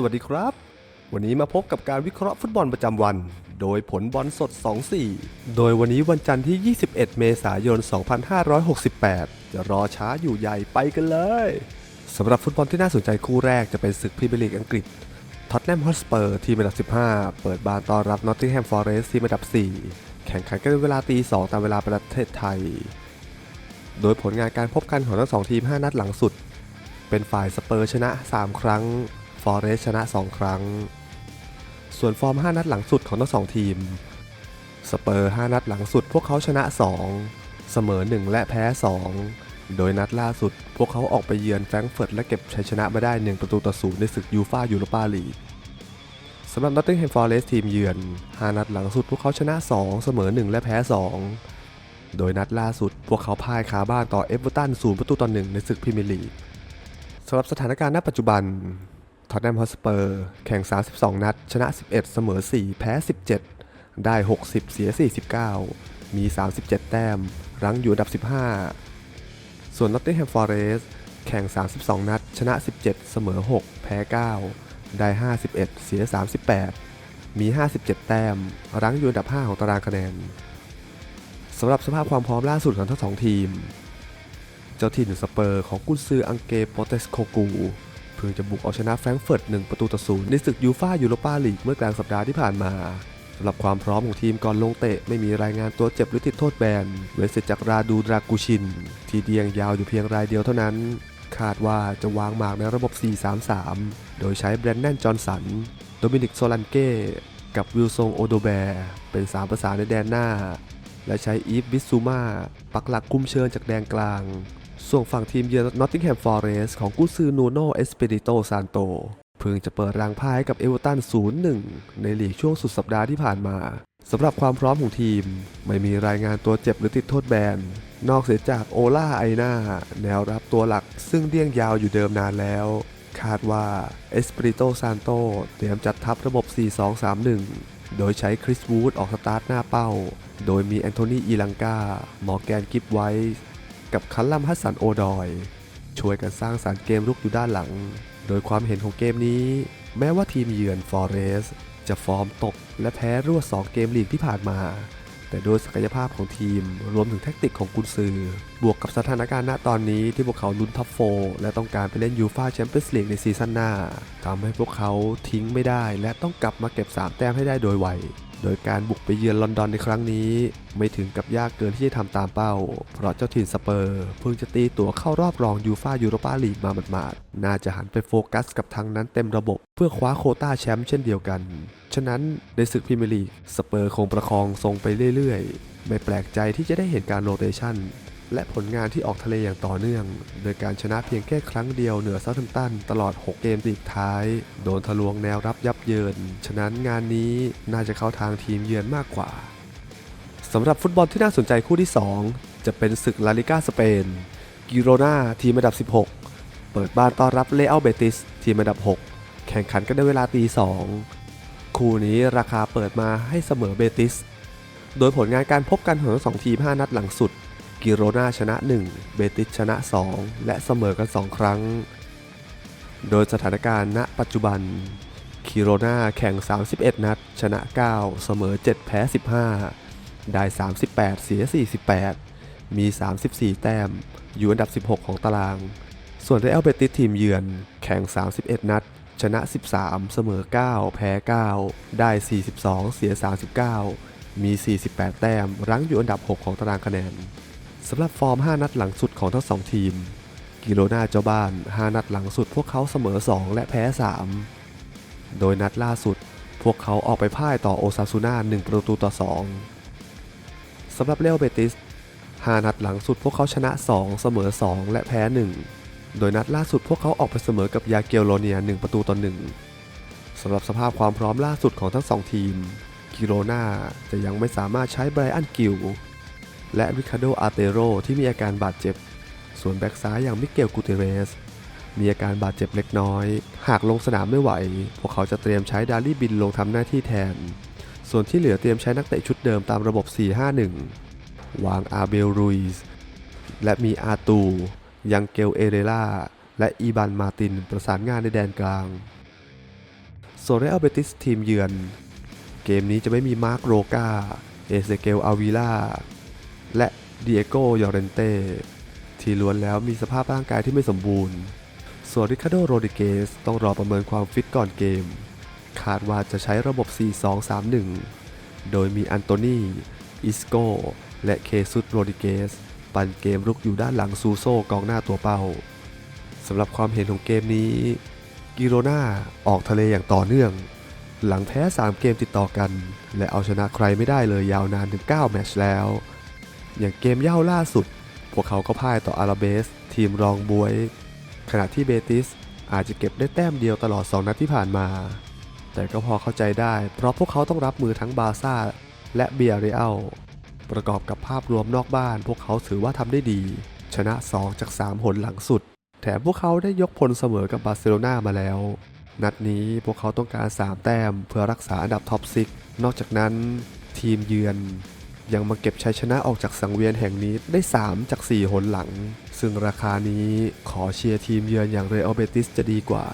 สวัสดีครับ วันนี้มาพบกับการวิเคราะห์ฟุตบอลประจำวัน โดยผลบอลสด 2-4 โดยวันนี้วันจันทร์ที่ 21 เมษายน 2568 จะรอช้าอยู่ใหญ่ไปกันเลยสำหรับฟุตบอลที่น่าสนใจคู่แรกจะเป็นศึกพรีเมียร์ลีกอังกฤษท็อตแนมฮอสเปอร์ทีมอันดับ 15 เปิดบ้านต้อนรับนอตติงแฮมฟอร์เรสต์ทีมอันดับ 4 แข่งขันกันในเวลาตี 2 ตามเวลาประเทศไทย โดยผลงานการพบกันของทั้งสองทีม 5 นัดหลังสุด เป็นฝ่ายสเปอร์ชนะ 3 ครั้ง ฟอเรสชนะ 2 ครั้ง ส่วนฟอร์ม 5 นัดหลังสุดของทั้งสองทีม สเปอร์ 5 นัดหลังสุดพวกเขาชนะ 2 เสมอ 1 และแพ้ 2 โดยนัดล่าสุด พวกเขาออกไปเยือนแฟรงก์เฟิร์ตและเก็บชัยชนะมาได้ 1 ประตูต่อศูนย์ในศึกยูฟ่ายูโรปาลีกสำหรับนอตติงแฮมฟอร์เรสทีมเยือน 5 นัดหลังสุดพวกเขาชนะ 2 เสมอ 1 และแพ้ 2 โดยนัดล่าสุด พวกเขาพ่ายคาบ้านต่อเอฟเวอร์ตัน 0 ประตูต่อ 1 ในศึกพรีเมียร์ลีกสำหรับสถานการณ์ณปัจจุบัน ท็อตแนมฮอสเปอร์แข่ง 32 นัด ชนะ 11 เสมอ 4 แพ้ 17 ได้ 60 เสีย 49 มี 37 แต้ม รั้งอยู่อันดับ 15 ส่วน Nottingham Forest แข่ง 32 นัด ชนะ 17 เสมอ 6 แพ้ 9 ได้ 51 เสีย 38 มี 57 แต้ม รั้งอยู่อันดับ 5 ของตารางคะแนนสำหรับสภาพความพร้อมล่าสุดของทั้งสองทีม เจ้าถิ่นสเปอร์ของกุนซืออังเกโปเตสโคกู เพิ่งจะบุกเอาชนะแฟรงก์เฟิร์ต1ประตูต่อศูนย์ในศึกยูฟ่ายูโรปาลีกเมื่อกลางสัปดาห์ที่ผ่านมาสำหรับความพร้อมของทีมก่อนลงเตะไม่มีรายงานตัวเจ็บหรือติดโทษแบนเว้นเสร็จจากราดูดรากูชิน ที่เดียงยาวอยู่เพียงรายเดียวเท่านั้น คาดว่าจะวางหมากในระบบ 4-3-3 โดยใช้แบรนแนนจอห์นสัน โดมินิกโซลันเก้กับวิลซงโอโดแบร์ เป็นสามประสานในแดนหน้า และใช้อีฟบิสซูมาปักหลักคุมเชิญจากแดนกลาง ส่วนฝั่งทีมเยือนนอตติงแฮมฟอร์เรสของกุซือนูโนเอสเปดิโตซานโตเพิ่งจะเปิดรางพ่ายกับเอเวอร์ตัน 0-1 ในลีกช่วงสุดสัปดาห์ที่ผ่านมาสำหรับความพร้อมของทีม ไม่มีรายงานตัวเจ็บหรือติดโทษแบน นอกเสียจากโอล่าไอนาแนวรับตัวหลัก ซึ่งเดี้ยงยาวอยู่เดิมนานแล้ว คาดว่าเอสเปริโตซานโตเตรียมจัดทัพระบบ 4-2-3-1 โดยใช้คริสวูดออกสตาร์ทหน้าเป้า โดยมีแอนโทนีอีลังกา มอร์แกนกิฟไวส์ กับคัลลัมฮัสสันโอดอยช่วยกันสร้างสารรค์เกมรุกอยู่ด้านหลัง โดยความเห็นของเกมนี้ แม้ว่าทีมเยือนฟอร์เรสจะฟอร์มตกและแพ้รวด2เกมลีกที่ผ่านมา แต่โดยศักยภาพของทีมรวมถึงแทคติกของกุนซือ บวกกับสถานการณ์ณตอนนี้ที่พวกเขาลุ้นท็อปโฟและต้องการไปเล่นยูฟาแชมเปี้ยนส์ลีกในซีซั่นหน้าทำให้พวกเขาทิ้งไม่ได้ และต้องกลับมาเก็บ 3 แต้มให้ได้โดยไว โดยการบุกไปเยือนลอนดอนในครั้งนี้ ไม่ถึงกับยากเกินที่จะทำตามเป้า เพราะเจ้าถิ่นสเปอร์เพิ่งจะตีตัวเข้ารอบรองยูฟายูโรปาลีกมาหมาดๆ น่าจะหันไปโฟกัสกับทางนั้นเต็มระบบ เพื่อคว้าโคต้าแชมป์เช่นเดียวกัน ฉะนั้นในศึกพรีเมียร์ลีกสเปอร์คงประคองทรงไปเรื่อยๆ ไม่แปลกใจที่จะได้เห็นการโรเตชัน และผลงานที่ออกทะเลอย่างต่อเนื่อง โดยการชนะเพียงแค่ครั้งเดียวเหนือเซาท์แฮมป์ตันตลอด 6 เกมลีกท้าย โดนทะลวงแนวรับยับเยิน ฉะนั้นงานนี้น่าจะเข้าทางทีมเยือนมากกว่าสำหรับฟุตบอลที่น่าสนใจคู่ที่ 2 จะเป็นศึกลาลิก้าสเปน กิโรนาทีมอันดับ 16 เปิดบ้านต้อนรับเลอัลเบติสทีมอันดับ 6 แข่งขันกันในเวลาตี2คู่นี้ราคาเปิดมาให้เสมอเบติส โดยผลงานการพบกันของทั้งสองทีม 5 นัดหลังสุด กิโรนาชนะ 1 เบติสชนะ 2 และเสมอกัน 2 ครั้ง โดยสถานการณ์ณปัจจุบัน กิโรนาแข่ง 31 นัด ชนะ 9 เสมอ 7 แพ้ 15 ได้ 38 เสีย 48 มี 34 แต้ม อยู่อันดับ 16 ของตาราง ส่วนเรอัลเบติสทีมเยือน แข่ง 31 นัด ชนะ 13 เสมอ 9 แพ้ 9 ได้ 42 เสีย 39 มี 48 แต้ม รั้งอยู่อันดับ 6 ของตารางคะแนน สำหรับฟอร์ม 5 นัดหลังสุดของทั้ง 2 ทีม กิโลนาเจ้าบ้าน 5 นัดหลังสุดพวกเขาเสมอ 2 และแพ้ 3 โดยนัดล่าสุด พวกเขาออกไปพ่ายต่อโอซาซูน่า1ประตูต่อ 2สำหรับเรอัลเบติส 5 นัดหลังสุดพวกเขาชนะ 2 เสมอ 2 และแพ้ 1 โดยนัดล่าสุดพวกเขาออกไปเสมอกับยาเกลโลเนีย 1 ประตูต่อ 1สำหรับสภาพความพร้อมล่าสุดของทั้งสองทีม กิโรนาจะยังไม่สามารถใช้ไบรอันกิล และริคาโดอาเตโรที่มีอาการบาดเจ็บ ส่วนแบ็กซ้ายอย่างมิเกลกูเตเรส มีอาการบาดเจ็บเล็กน้อย หากลงสนามไม่ไหว พวกเขาจะเตรียมใช้ดารี่บินลงทำหน้าที่แทน ส่วนที่เหลือเตรียมใช้นักเตะชุดเดิมตามระบบ 4-5-1 วางอาเบลรุยส์และมีอาตูยังเกลเอเรล่าและอีบันมาตินประสานงานในแดนกลางส่วนเรอัลเบติสทีมเยือน เกมนี้จะไม่มีมาร์กโรกาเอเซเกลอาวิล่า และเดียโกยอเรนเต้ที่ล้วนแล้วมีสภาพร่างกายที่ไม่สมบูรณ์ ส่วนริคาโดโรดิเกสต้องรอประเมินความฟิตก่อนเกม คาดว่าจะใช้ระบบ 4-2-3-1 โดยมีอันโตนีอิสโกและเคซุสโรดิเกส ปั่นเกมรุกอยู่ด้านหลังซูโซกองหน้าตัวเป้าสำหรับความเห็นของเกมนี้ กิโรนาออกทะเลอย่างต่อเนื่อง หลังแพ้ 3 เกมติดต่อกัน และเอาชนะใครไม่ได้เลยยาวนานถึง 9 แมตช์แล้ว อย่างเกมเย่าล่าสุด พวกเขาก็พ่ายต่ออาราเบส ทีมรองบวย ขณะที่เบติสอาจจะเก็บได้แต้มเดียวตลอด 2 นัดที่ผ่านมา แต่ก็พอเข้าใจได้ เพราะพวกเขาต้องรับมือทั้งบาร์ซ่าและเบียร์เรอัลประกอบกับภาพรวมนอกบ้าน พวกเขาถือว่าทำได้ดี ชนะ 2 จาก 3 หนหลังสุด แถมพวกเขาได้ยกพลเสมอกับบาร์เซโลนามาแล้ว นัดนี้พวกเขาต้องการ 3 แต้มเพื่อรักษาอันดับท็อปซิกนอกจากนั้น ทีมเยือน ยังมาเก็บชัยชนะออกจากสังเวียนแห่งนี้ได้ 3 จาก 4 หนหลัง ซึ่งราคานี้ขอเชียร์ทีมเยือนอย่างเรอัลเบติสจะดีกว่า